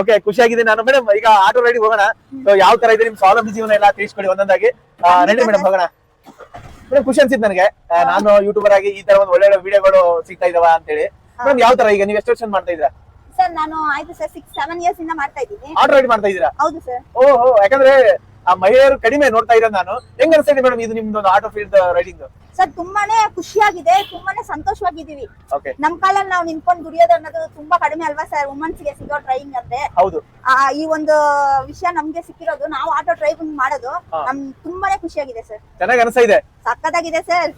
ಓಕೆ ಖುಷಿಯಾಗಿದೆ. ನಾನು ಮೇಡಮ್ ಈಗ ಆಟೋ ರೈಡಿಗೆ ಹೋಗೋಣ. ಯಾವ ತರ ಇದೆ ನಿಮ್ ಸ್ವಾವಲಂಬಿ ಜೀವನ ಎಲ್ಲ ತಿಳಿಸ್ಕೊಡಿ ಒಂದೊಂದಾಗಿ. ರೆಡಿ ಮೇಡಮ್ ಹೋಗೋಣ. ಖುಷಿ ಅನ್ಸಿತ್ತು ನನಗೆ. ನಾನು ಯೂಟ್ಯೂಬರ್ ಆಗಿ ಈ ತರ ಒಂದು ಒಳ್ಳೆ ವಿಡಿಯೋಗಳು ಸಿಗ್ತಾ ಇದಾವ ಅಂತ ಹೇಳಿ ಮೇಡಮ್ ಯಾವ ತರ ಈಗ ನೀವು ಎಷ್ಟು ವರ್ಷ ಮಾಡ್ತಾ ಇದ್ದೀರಾ? ಸರ್ ನಾನು ಆಯ್ತು ಸರ್ ಸಿಕ್ಸ್ ಸೆವೆನ್ ಇಯರ್ಸ್ ಇಂದ ಮಾಡ್ತಾ ಇದ್ದೀನಿ. ಆಟೋ ರೈಡ್ ಮಾಡ್ತಾ ಇದ್ದೀರಾ? ಹೌದು ಸರ್. ಓಹೋ ಯಾಕಂದ್ರೆ ಆ ಮಹಿಳೆಯರು ಕಡಿಮೆ ನೋಡ್ತಾ ಇರೋದು ನಾನು. ಹೆಂಗ್ ಅನ್ಸ್ತೈತೆ ಮೇಡಮ್ ಇದು ನಿಮ್ದು ಆಟೋ ಫೀಲ್ಡ್ ರೈಡಿಂಗ್ ಸರ್ ತುಂಬಾನೇ ಖುಷಿಯಾಗಿದೆ ತುಂಬಾನೇ ಸಂತೋಷವಾಗಿದ್ದೀವಿ. ಓಕೆ ನಮ್ ಕಾಲಲ್ಲಿ ನಾವು ನಿಂತ್ಕೊಂಡು ದುಡಿಯೋದು ಅನ್ನೋದು ತುಂಬಾ ಕಡಿಮೆ ಅಲ್ವಾ ಸರ್? ವುಮನ್ಸ್ಗೆ ಸಿಗೋ ಡ್ರೈವಿಂಗ್ ಅಂದ್ರೆ ಹೌದು. ಈ ಒಂದು ವಿಷಯ ನಮ್ಗೆ ಸಿಕ್ಕಿರೋದು ನಾವು ಆಟೋ ಡ್ರೈವಿಂಗ್ ಮಾಡೋದು. ನಮ್ ತುಂಬಾನೇ ಖುಷಿಯಾಗಿದೆ ಸರ್. ಚೆನ್ನಾಗಿ ಅನಿಸ್ತಾ ಇದೆ. ಸಕ್ಕದಾಗಿದೆ ಸರ್.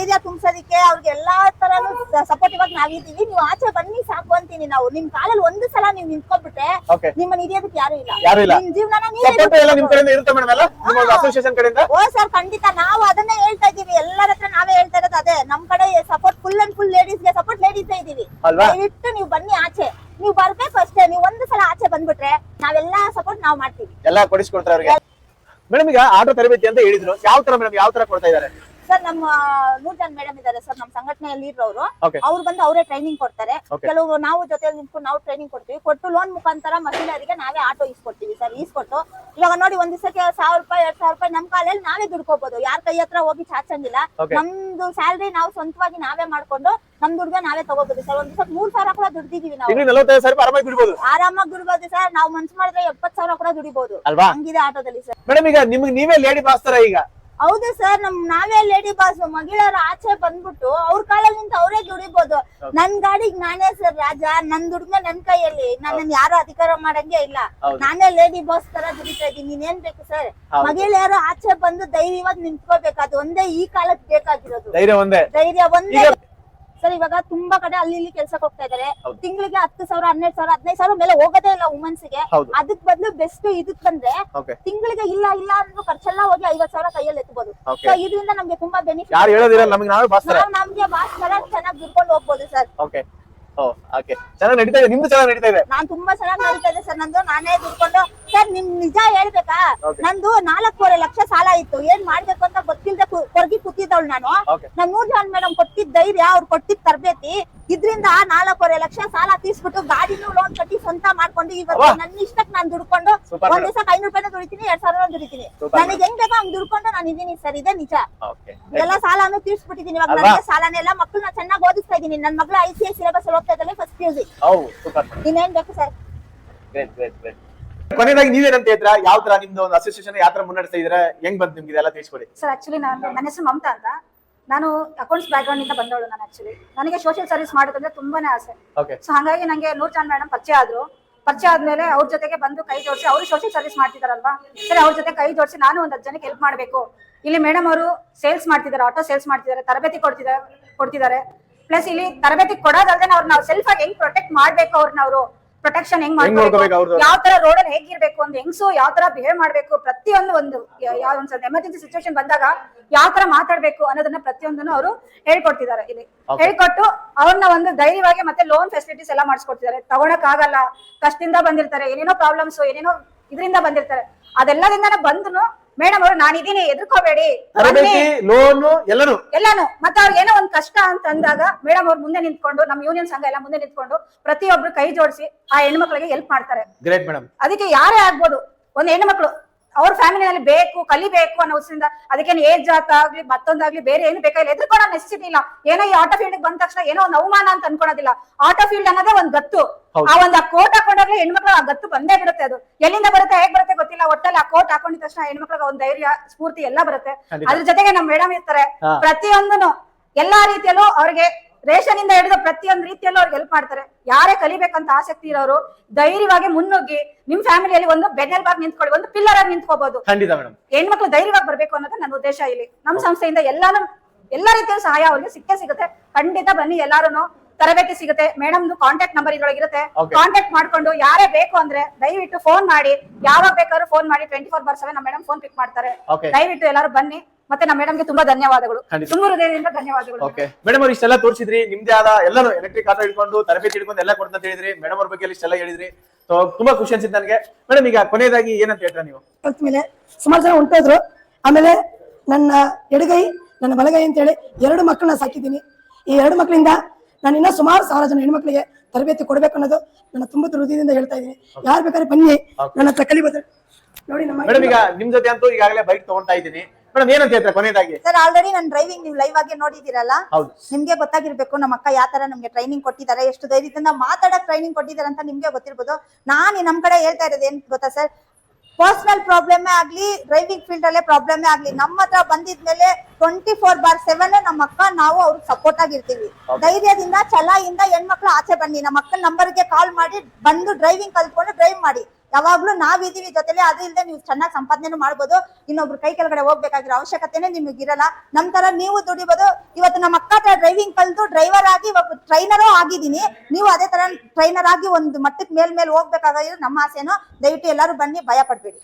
ಧೈರ್ಯ ತುಂಬಿಸೋದಕ್ಕೆ ಅವ್ರಿಗೆ ಎಲ್ಲಾ ತರನು ಸಪೋರ್ಟಿವ್ ಆಗಿ ನಾವಿದ್ದೀವಿ. ನೀವು ಆಚೆ ಬನ್ನಿ ಸಾಕು ಅಂತೀನಿ ನಾವು. ನಿಮ್ ಕಾಲಲ್ಲಿ ಒಂದು ಸಲ ನೀವು ನಿಂತ್ಕೊಂಡ್ಬಿಟ್ರೆ ನಿಮ್ಮ ನಿಮ್ಮನ್ನ ಹಿಡಿಯೋದಕ್ಕೆ ಯಾರು ಇಲ್ಲ. ಯಾರು ಇಲ್ಲ. ನಿಮ್ ಜೀವನ ನೀವೇ ಓ ಸರ್ ಖಂಡಿತ. ನಾವು ಅದನ್ನೇ ಹೇಳ್ತಾ ಇದೀವಿ ಎಲ್ಲರ ಹತ್ರ ನಾವೇ ಹೇಳ್ತಾ ಇರೋದು ಅದೇ. ನಮ್ ಕಡೆ ಸಪೋರ್ಟ್ ಫುಲ್ ಅಂಡ್ ಫುಲ್ ಲೇಡೀಸ್ಗೆ ಸಪೋರ್ಟ್ ಲೇಡೀಸ್ ಇದೀವಿ ಇಟ್ಟು ದಯವಿಟ್ಟು ನೀವು ಬನ್ನಿ ಆಚೆ. ನೀವು ಬರ್ಬೇಕು ಅಷ್ಟೇ. ನೀವು ಒಂದು ಸಲ ಆಚೆ ಬಂದ್ಬಿಟ್ರೆ ನಾವೆಲ್ಲಾ ಸಪೋರ್ಟ್ ನಾವ್ ಮಾಡ್ತೀವಿ. ಎಲ್ಲ ಕೊಡಿಸ್ಕೊಡ್ತಾರೆ ಅವ್ರಿಗೆ. ಮೇಡಮ್ ಈಗ ಆಟೋ ತರಬೇತಿ ಅಂತ ಹೇಳಿದ್ರು. ಯಾವ ತರ ಮೇಡಮ್ ಯಾವ ತರ ಕೊಡ್ತಾ ಇದಾರೆ ಸರ್ ನಮ್ಮ ನೂರ್ ಮೇಡಂ ಮೇಡಮ್ ಇದಾರೆ ಸರ್ ನಮ್ಮ ಸಂಘಟನೆಯಲ್ಲಿ ಇರೋರು Okay. ಅವ್ರು ಬಂದು ಅವರೇ ಟ್ರೈನಿಂಗ್ ಕೊಡ್ತಾರೆ. Okay. ಕೆಲವು ನಾವು ಜೊತೆಯಲ್ಲಿ ನಿಂತ್ಕೊಂಡು ನಾವು ಟ್ರೈನಿಂಗ್ ಕೊಡ್ತೀವಿ. ಕೊಟ್ಟು ಲೋನ್ ಮುಖಾಂತರ ಮಹಿಳೆಯರಿಗೆ ನಾವೇ ಆಟೋ ಇಸ್ಕೊಡ್ತೀವಿ ಸರ್ ಇಸ್ಕೊಟ್ಟು ಇವಾಗ ನೋಡಿ ಒಂದ್ ದಿವಸಕ್ಕೆ ಸಾವಿರ ರೂಪಾಯಿ ಎರಡ್ ಸಾವಿರ ರೂಪಾಯಿ ನಮ್ ಕಾಲಲ್ಲಿ ನಾವೇ ದುಡ್ಕೋಬಹುದು ಯಾರ ಕೈ ಹತ್ರ ಹೋಗಿ ಚಾಚಂಗಿಲ್ಲ Okay. ನಮ್ದು ಸ್ಯಾಲ್ರಿ ನಾವು ಸ್ವಂತವಾಗಿ ನಾವೇ ಮಾಡ್ಕೊಂಡು ನಮ್ ದುಡ್ಗ ನಾವೇ ತಗೋಬಹುದು ಸರ್ ಒಂದ್ ದಿವಸ ಮೂರ್ ಸಾವಿರ ಕೂಡ ದುಡ್ದಿದೀವಿ ನಾವು. ತಿಂಗಳಿಗೆ ನಲವತ್ತೈದು ಸಾವಿರ ರೂಪಾಯಿ ಆರಾಮಾಗಿ ಬಿಡ್ಬೋದು ಆರಾಮಾಗಿ ದುಡಿಬಹುದು ಸರ್ ನಾವು ಮನ್ಸು ಮಾಡಿದ್ರೆ ಎಪ್ಪತ್ ಸಾವಿರ ಕೂಡ ದುಡಿಬಹುದು ಅಲ್ವಾ? ಹಂಗಿದೆ ಆಟೋದಲ್ಲಿ ಸರ್ ಮೇಡಮ್ ಈಗ ನಿಮ್ಗೆ ನೀವೇ ಲೇಡಿ ಮಾಸ್ತರ ಈಗ. ಹೌದು ಸರ್ ನಮ್ ನಾವೇ ಲೇಡಿ ಬಾಸ್ ಮಹಿಳೆಯರ ಆಚೆ ಬಂದ್ಬಿಟ್ಟು ಅವ್ರ ಕಾಲಲ್ಲಿ ನಿಂತು ಅವರೇ ದುಡಿಬೋದು. ನನ್ ಗಾಡಿಗ್ ನಾನೇ ಸರ್ ರಾಜ ನನ್ ದುಡ್ಮೆ ನನ್ ಕೈಯಲ್ಲಿ. ನನ್ನ ಯಾರು ಅಧಿಕಾರ ಮಾಡಂಗೆ ಇಲ್ಲ. ನಾನೇ ಲೇಡಿ ಬಾಸ್ ತರ ದುಡಿತಾ ಇದ್ದೀನಿ. ನೀನೇನ್ ಬೇಕು ಸರ್? ಮಹಿಳೆಯರ ಆಚೆ ಬಂದು ಧೈರ್ಯವಾಗಿ ನಿಂತ್ಕೋಬೇಕು ಅದು ಒಂದೇ ಈ ಕಾಲಕ್ಕೆ ಬೇಕಾಗಿರೋದು. ಧೈರ್ಯ ಒಂದೇ. ಧೈರ್ಯ ಒಂದೇ. ಸರ್ ಇವಾಗ ತುಂಬಾ ಕಡೆ ಅಲ್ಲಿ ಇಲ್ಲಿ ಕೆಲ್ಸಕ್ಕೆ ಹೋಗ್ತಾ ಇದಾರೆ. ತಿಂಗಳಿಗೆ ಹತ್ತು ಸಾವಿರ ಹನ್ನೆರಡು ಸಾವಿರ ಹದಿನೈದು ಸಾವಿರ ಮೇಲೆ ಹೋಗೋದೇ ಇಲ್ಲ ವುಮೆನ್ಸ್ಗೆ. ಅದಕ್ ಬದಲು ಬೆಸ್ಟ್ ಇದಕ್ ಬಂದ್ರೆ ತಿಂಗಳಿಗೆ ಇಲ್ಲ ಇಲ್ಲ ಅಂದ್ರೂ ಖರ್ಚೆಲ್ಲ ಹೋಗಿ ಐವತ್ ಸಾವಿರ ಕೈಯಲ್ಲಿ ಎತ್ಬೋದು. ಸೊ ಇದರಿಂದ ನಮ್ಗೆ ತುಂಬಾ ಬೆನಿಫಿಟ್ ಯಾರು ಹೇಳೋದಿಲ್ಲ ನಮಗೆ ನಾವೇ ಬಾಸ್ತರ ನಾವ್ ನಮ್ಗೆ ಬಾಸ್ ತರ ಚೆನ್ನಾಗಿ ದುಡ್ಕೊಂಡು ಹೋಗ್ಬೋದು ಸರ್ ಓಕೆ ಓ ಓಕೆ ಚೆನ್ನಾಗಿ ನಡೀತಾ ಇದೆ. ನಿಮ್ದು ಚೆನ್ನಾಗಿ ನಡೀತಾ ಇದೆ? ನಾನು ತುಂಬಾ ಚೆನ್ನಾಗಿ ನಡೀತಾ ಇದೆ ಸರ್ ನಂದು ನಾನೇ ದುಡ್ಕೊಂಡು ಸರ್ ನಿಮ್ ನಿಜ ಹೇಳ್ಬೇಕಾ? ನಂದು ನಾಲ್ಕೂವರೆ ಲಕ್ಷ ಸಾಲ ಇತ್ತು. ಏನ್ ಮಾಡ್ಬೇಕು ಅಂತ ಗೊತ್ತಿಲ್ದೆ ಕೊರಗಿ ಕೂತಿದ್ದವಳು ನಾನು. ನಮ್ ನೂರ್ ಜಾನ್ ಮೇಡಮ್ ಕೊಟ್ಟಿದ್ದ ಧೈರ್ಯ ಅವ್ರು ಕೊಟ್ಟಿದ್ ತರಬೇತಿ. ಇದ್ರಿಂದ ನಾಲ್ಕೂವರೆ ಲಕ್ಷ ಸಾಲ ತೀರ್ಸ್ಬಿಟ್ಟು ಗಾಡಿನೂ ಲೋನ್ ಕಟ್ಟಿ ಸ್ವಂತ ಮಾಡ್ಕೊಂಡು ಇವತ್ತು ನನ್ನ ಇಷ್ಟಕ್ಕೆ ನಾನ್ ದುಡ್ಕೊಂಡು ಒಂದ್. ದಿವಸ ಐನೂರು ರೂಪಾಯಿ ದುಡಿತೀನಿ ಎರಡ್ ಸಾವಿರ ದುಡಿತೀನಿ. ನನಗೆ ಹೆಂಗ್ ಬೇಕೋ ಹಂಗ್ ದುಡ್ಕೊಂಡು ನಾನು ಇದೀನಿ ಸರ್ ಇದೇ ನಿಜ. ಎಲ್ಲ ಸಾಲನು ತೀರ್ಸ್ಬಿಟ್ಟಿದೀನಿ ಇವಾಗ ನನ್ನ ನನಗೆ ಸಾಲನೇ ಎಲ್ಲ ಮಕ್ಕಳನ್ನ ಚೆನ್ನಾಗಿ ಓದಿಸ್ತಾ ಇದೀನಿ. ನನ್ನ ಮಗಳು ಐ ಸಿ ಐ ಸಿಲೆಬಸ್ ಓದ್ತಾ ಇದ್ದಾಳೆ ಫಸ್ಟ್ ಪಿ ಯು ಸಿ ಇನ್ನೇನ್ ಬೇಕು ಸರ್? ಗ್ರೇಟ್ ಗ್ರೇಟ್ ಗ್ರೇಟ್ ಕೊನೆಯದಾಗಿ ನೀವೇನಂತ ಹೇಳ್ತೀರಾ? ಯಾವ ತರ ನಿಮ್ದು ಒಂದು ಅಸೋಸಿಯೇಷನ್ ಯಾವ ತರ ಮುನ್ನಡೆಸ್ತಾ ಇದ್ರೆ ಹೆಂಗ್ ಬಂತು ನಿಮ್ಗೆ ಇದೆಲ್ಲ ತಿಳಿಸ್ಕೊಡಿ. ಸರ್ ಆಕ್ಚುಲಿ ನಾನು ನನ್ನ ಹೆಸರು ಮಮತಾ ಅಂತ. ನಾನು ಅಕೌಂಟ್ಸ್ ಬ್ಯಾಕ್ಗ್ರೌಂಡ್ ಇಂದ ಬಂದವಳು ನಾನು ಆಕ್ಚುಲಿ ನನಗೆ ಸೋಷಿಯಲ್ ಸರ್ವಿಸ್ ಮಾಡೋದಂದ್ರೆ ತುಂಬಾನೇ ಆಸೆ. ಓಕೆ ಸೊ ಹಾಗಾಗಿ ನಂಗೆ ನೂರ್ ಚಾಂದ್ ಮೇಡಮ್ ಪರಿಚಯ ಆದ್ರು. ಪರಿಚಯ ಆದ್ಮೇಲೆ ಅವ್ರ ಜೊತೆಗೆ ಬಂದು ಕೈ ಜೋಡಿಸಿ ಅವರು ಸೋಷಿಯಲ್ ಸರ್ವಿಸ್ ಮಾಡ್ತಿದಾರಲ್ವಾ? ಸರಿ ಅವ್ರ ಜೊತೆ ಕೈ ಜೋಡಿಸಿ ನಾನು ಒಂದ್ ಹತ್ತು ಜನಕ್ಕೆ ಹೆಲ್ಪ್ ಮಾಡಬೇಕು. ಇಲ್ಲಿ ಮೇಡಮ್ ಅವರು ಸೇಲ್ಸ್ ಮಾಡ್ತಿದ್ದಾರೆ ಆಟೋ ಸೇಲ್ಸ್ ಮಾಡ್ತಿದ್ದಾರೆ ತರಬೇತಿ ಕೊಡ್ತಿದ್ದಾರೆ ಕೊಡ್ತಿದ್ದಾರೆ ಪ್ಲಸ್ ಇಲ್ಲಿ ತರಬೇತಿ ಕೊಡೋದಲ್ದೆ ಅವ್ರು ನಾವು ಸೆಲ್ಫ್ ಆಗಿ ಹೆಂಗ್ ಪ್ರೊಟೆಕ್ಟ್ ಮಾಡ್ಬೇಕು ಅವ್ರನ್ನ ಅವರು? ಪ್ರೊಟೆಕ್ಷನ್ ಹೆಂಗ್ ಮಾಡ್ಬೇಕು ಯಾವ ತರ ರೋಡ್ ಅಲ್ಲಿ ಹೇಗಿರ್ಬೇಕು ಒಂದು ಹೆಂಗ್ಸು ಯಾವ ತರ ಬಿಹೇವ್ ಮಾಡ್ಬೇಕು? ಪ್ರತಿಯೊಂದು ಒಂದು ಯಾವ ಒಂದು ಎಮರ್ಜೆನ್ಸಿ ಸಿಚುವೇಶನ್ ಬಂದಾಗ ಯಾವ ತರ ಮಾತಾಡ್ಬೇಕು ಅನ್ನೋದನ್ನ ಪ್ರತಿಯೊಂದನ್ನು ಅವರು ಹೇಳ್ಕೊಡ್ತಿದ್ದಾರೆ ಇಲ್ಲಿ. ಹೇಳ್ಕೊಟ್ಟು ಅವ್ರನ್ನ ಒಂದು ಧೈರ್ಯವಾಗಿ ಮತ್ತೆ ಲೋನ್ ಫೆಸಿಲಿಟೀಸ್ ಎಲ್ಲ ಮಾಡಿಸ್ಕೊಡ್ತಿದ್ದಾರೆ. ತಗೊಳಕ್ ಆಗಲ್ಲ ಕಷ್ಟದಿಂದ ಬಂದಿರ್ತಾರೆ ಏನೇನೋ ಪ್ರಾಬ್ಲಮ್ಸ್ ಏನೇನೋ ಇದರಿಂದ ಬಂದಿರ್ತಾರೆ. ಅದೆಲ್ಲದಿಂದ ಬಂದು ಮೇಡಮ್ ಅವ್ರು ನಾನಿದ್ದೀನಿ ಎದುರ್ಕೋಬೇಡಿ. ತರಬೇತಿ ಲೋನು ಎಲ್ಲಾನು. ಎಲ್ಲಾನು. ಮತ್ತೆ ಅವ್ರಿಗೆ ಏನೋ ಒಂದ್ ಕಷ್ಟ ಅಂತ ಅಂದಾಗ ಮೇಡಮ್ ಅವ್ರು ಮುಂದೆ ನಿಂತ್ಕೊಂಡು ನಮ್ಮ ಯೂನಿಯನ್ ಸಂಘ ಎಲ್ಲ ಮುಂದೆ ನಿಂತ್ಕೊಂಡು ಪ್ರತಿಯೊಬ್ರು ಕೈ ಜೋಡಿಸಿ ಆ ಹೆಣ್ಮಕ್ಳಿಗೆ ಹೆಲ್ಪ್ ಮಾಡ್ತಾರೆ. Great madam. ಅದಕ್ಕೆ ಯಾರೇ ಆಗ್ಬೋದು ಒಂದ್ ಹೆಣ್ಮಕ್ಳು ಅವ್ರ ಫ್ಯಾಮಿಲಿನಲ್ಲಿ ಬೇಕು ಕಲಿಬೇಕು ಅನ್ನೋ ಅದಕ್ಕೆ ಅದಕ್ಕೇನು ಏಜ್ ಜಾತ ಆಗ್ಲಿ ಮತ್ತೊಂದಾಗ್ಲಿ ಬೇರೆ ಏನು ಬೇಕಾಗಿಲ್ಲ ಎದುರ್ಕೊಳ್ಳೋ ನೆಸಿಟಿ ಇಲ್ಲ. ಏನೋ ಈ ಆಟೋ ಫೀಲ್ಡ್ ಬಂದ ತಕ್ಷಣ ಏನೋ ಒಂದು ಅವಮಾನ ಅಂತ ಅನ್ಕೊಳೋದಿಲ್ಲ ಆಟೋ ಫೀಲ್ಡ್ ಅನ್ನೋದೇ ಒಂದ್ ಗತ್ತು. ಆ ಒಂದ್ ಆ ಕೋಟ್ ಹಾಕೊಂಡಾಗ್ಲೇ ಹೆಣ್ಮಕ್ಳು ಆ ಗತ್ತು ಬಂದೇ ಬಿಡುತ್ತೆ ಅದು. ಎಲ್ಲಿಂದ ಬರುತ್ತೆ ಹೇಗ್ ಬರುತ್ತೆ ಗೊತ್ತಿಲ್ಲ. ಒಟ್ಟಲ್ಲಿ ಆ ಕೋಟ್ ಹಾಕೊಂಡಿದ ತಕ್ಷಣ ಹೆಣ್ಮಕ್ಳಿಗೆ ಒಂದ್ ಧೈರ್ಯ ಸ್ಫೂರ್ತಿ ಎಲ್ಲ ಬರುತ್ತೆ. ಅದ್ರ ಜೊತೆಗೆ ನಮ್ ಮೇಡಮ್ ಇರ್ತಾರೆ. ಪ್ರತಿಯೊಂದನು ಎಲ್ಲಾ ರೀತಿಯಲ್ಲೂ ಅವ್ರಿಗೆ ರೇಷನ್ ಇಂದ ಹಿಡಿದು ಪ್ರತಿಯೊಂದು ರೀತಿಯಲ್ಲೂ ಅವ್ರಿಗೆ ಹೆಲ್ಪ್ ಮಾಡ್ತಾರೆ. ಯಾರೇ ಕಲಿಬೇಕಂತ ಆಸಕ್ತಿ ಇರೋರು ಧೈರ್ಯವಾಗಿ ಮುನ್ನುಗ್ಗಿ ನಿಮ್ ಫ್ಯಾಮಿಲಿಯಲ್ಲಿ ಒಂದು ಬೆನ್ನೆಲ್ಬಾಗಿ ನಿಂತ್ಕೊಳ್ಳಿ ಒಂದು ಪಿಲ್ಲರ್ ಆಗಿ ನಿಂತ್ಕೋಬಹುದು ಹೆಣ್ಮಕ್ಳು ಧೈರ್ಯವಾಗಿ ಬರ್ಬೇಕು ಅನ್ನೋದು ನನ್ನ ಉದ್ದೇಶ ಇಲ್ಲಿ. ನಮ್ಮ ಸಂಸ್ಥೆಯಿಂದ ಎಲ್ಲಾನು ಎಲ್ಲಾ ರೀತಿಯ ಸಹಾಯ ಅವ್ರಿಗೆ ಸಿಕ್ಕೇ ಸಿಗುತ್ತೆ. ಖಂಡಿತ ಬನ್ನಿ ಎಲ್ಲಾರು ತರಬೇತಿ ಸಿಗುತ್ತೆ. ಮೇಡಮ್ದು ಕಾಂಟ್ಯಾಕ್ಟ್ ನಂಬರ್ ಇದ್ರೊಳಗೆ ಇರುತ್ತೆ Okay. ಕಾಂಟ್ಯಾಕ್ಟ್ ಮಾಡ್ಕೊಂಡು ಯಾರೇ ಬೇಕು ಅಂದ್ರೆ ದಯವಿಟ್ಟು ಫೋನ್ ಮಾಡಿ. ಯಾವಾಗ ಬೇಕಾದ್ರೂ ಫೋನ್ ಮಾಡಿ ಟ್ವೆಂಟಿ ಫೋರ್ ಬಾರ್ ಸೆವೆನ್ ನಮ್ಮ ಮೇಡಮ್ ಫೋನ್ ಪಿಕ್ ಮಾಡ್ತಾರೆ. ದಯವಿಟ್ಟು ಎಲ್ಲರೂ ಬನ್ನಿ. ಮತ್ತೆ ನಮ್ಮ ಮೇಡಮ್ಗೆ ತುಂಬಾ ಧನ್ಯವಾದಗಳು. ತುಂಬ ಹೃದಯದಿಂದ ಧನ್ಯವಾದಗಳು. ಓಕೆ ಮೇಡಮ್ ಅವ್ರು ಇಷ್ಟೆಲ್ಲ ತೋರಿಸಿದ್ರಿ. ನಿಮ್ದೇ ಆದ ಎಲ್ಲರೂ ಎಲೆಕ್ಟ್ರಿಕ್ ಆಟೋ ಹಿಡ್ಕೊಂಡು ತರಬೇತಿ ಹಿಡ್ಕೊಂಡು ಎಲ್ಲ ಕೊಡ್ತಾ ಅಂತ ಹೇಳಿದ್ರಿ. ಮೇಡಮ್ ಅವ್ರ ಬಗ್ಗೆ ಇಷ್ಟೆಲ್ಲ ಹೇಳಿದ್ರಿ. ಸೊ ತುಂಬಾ ಖುಷಿ ಅನ್ಸಿದ್ ನನಗೆ. ಮೇಡಮ್ ಈಗ ಕೊನೆಯದಾಗಿ ಏನಂತ ಹೇಳ್ತೀರಾ ನೀವು? ಮೇಲೆ ಸುಮಾರು ಜನ ಹೊಂಟೋದ್ರು ಆಮೇಲೆ ನನ್ನ ಎಡಗೈ ನನ್ನ ಬಲಗೈ ಅಂತೇಳಿ ಎರಡು ಮಕ್ಕಳನ್ನ ಸಾಕಿದ್ದೀನಿ. ಈ ಎರಡು ಮಕ್ಕಳಿಂದ ನಾನು ಇನ್ನೂ ಸುಮಾರು ಸಾವಿರ ಜನ ಹೆಣ್ಮಕ್ಳಿಗೆ ತರಬೇತಿ ಕೊಡಬೇಕು ಅನ್ನೋದು ನನ್ನ ತುಂಬ ಹೃದಯದಿಂದ ಹೇಳ್ತಾ ಇದ್ದೀನಿ. ಯಾರು ಬೇಕಾದ್ರೆ ಬನ್ನಿ ನನ್ನ ಹತ್ರ ಬದ್ರೆ ನೋಡಿ ನಮ್ಮ ಮೇಡಮ್ ಈಗ ನಿಮ್ ಜೊತೆ ಅಂತೂ ಈಗಾಗಲೇ ಬೈಕ್ ತಗೊಂತಾ ಇದ್ದೀನಿ. ಮೇಡಮ್ ಏನಂತ ಹೇಳ್ತಾರೆ ಕೊನೆಯದಾಗಿ? ಸರ್ ಆಲ್ರೆಡಿ ನಾನು ಡ್ರೈವಿಂಗ್ ನೀವು ಲೈವ್ ಆಗಿ ನೋಡಿದಿರಲ್ಲ ಹೌದು. ನಿಮ್ಗೆ ಗೊತ್ತಾಗಿರ್ಬೇಕು ನಮ್ಮ ಅಕ್ಕ ಯಾವ ತರ ನಮ್ಗೆ ಟ್ರೈನಿಂಗ್ ಕೊಟ್ಟಿದ್ದಾರೆ ಎಷ್ಟು ಧೈರ್ಯದಿಂದ ಮಾತಾಡಕ್ ಟ್ರೈನಿಂಗ್ ಕೊಟ್ಟಿದ್ದಾರೆ ಅಂತ ನಿಮ್ಗೆ ಗೊತ್ತಿರ್ಬೋದು. ನಾನು ನಮ್ ಕಡೆ ಹೇಳ್ತಾ ಇರೋದು ಏನ್ ಗೊತ್ತಾ ಸರ್ ಪರ್ಸನಲ್ ಪ್ರಾಬ್ಲಮ್ ಆಗ್ಲಿ ಡ್ರೈವಿಂಗ್ ಫೀಲ್ಡ್ ಅಲ್ಲೇ ಪ್ರಾಬ್ಲಮ್ ಆಗ್ಲಿ ನಮ್ಮ ಹತ್ರ ಬಂದಿದ್ಮೇಲೆ ಟ್ವೆಂಟಿ ಫೋರ್ ಬಾರ್ ಸೆವೆನ್ ನಮ್ಮ ಅಕ್ಕ ನಾವು ಅವ್ರಿಗೆ ಸಪೋರ್ಟ್ ಆಗಿರ್ತೀವಿ. ಧೈರ್ಯದಿಂದ ಛಲದಿಂದ ಹೆಣ್ಮಕ್ಳು ಆಚೆ ಬನ್ನಿ. ನಮ್ಮ ಅಕ್ಕನ ನಂಬರ್ಗೆ ಕಾಲ್ ಮಾಡಿ ಬಂದು ಡ್ರೈವಿಂಗ್ ಕಲ್ತ್ಕೊಂಡು ಡ್ರೈವ್ ಮಾಡಿ. ಯಾವಾಗ್ಲೂ ನಾವಿದೀವಿ ಜೊತೆಲಿ ಅದು ಇಲ್ಲದೆ ನೀವು ಚೆನ್ನಾಗಿ ಸಂಪಾದನೆ ಮಾಡ್ಬೋದು. ಇನ್ನೊಬ್ರು ಕೈ ಕೆಳಗಡೆ ಹೋಗ್ಬೇಕಾಗಿರೋ ಅವಶ್ಯಕತೆನೇ ನಿಮಗೆ ಇರಲ್ಲ. ನಮ್ ತರ ನೀವು ದುಡಿಬೋದು. ಇವತ್ತು ನಮ್ಮ ಅಕ್ಕ ಹತ್ರ ಡ್ರೈವಿಂಗ್ ಕಲ್ತು ಡ್ರೈವರ್ ಆಗಿ ಇವಾಗ ಟ್ರೈನರು ಆಗಿದ್ದೀನಿ. ನೀವು ಅದೇ ತರ ಟ್ರೈನರ್ ಆಗಿ ಒಂದು ಮಟ್ಟಕ್ಕೆ ಮೇಲ್ ಮೇಲೆ ಹೋಗ್ಬೇಕಾಗಿರೋ ನಮ್ಮ ಆಸೆನೋ ದಯವಿಟ್ಟು ಎಲ್ಲರೂ ಬನ್ನಿ, ಭಯ ಪಡ್ಬೇಡಿ.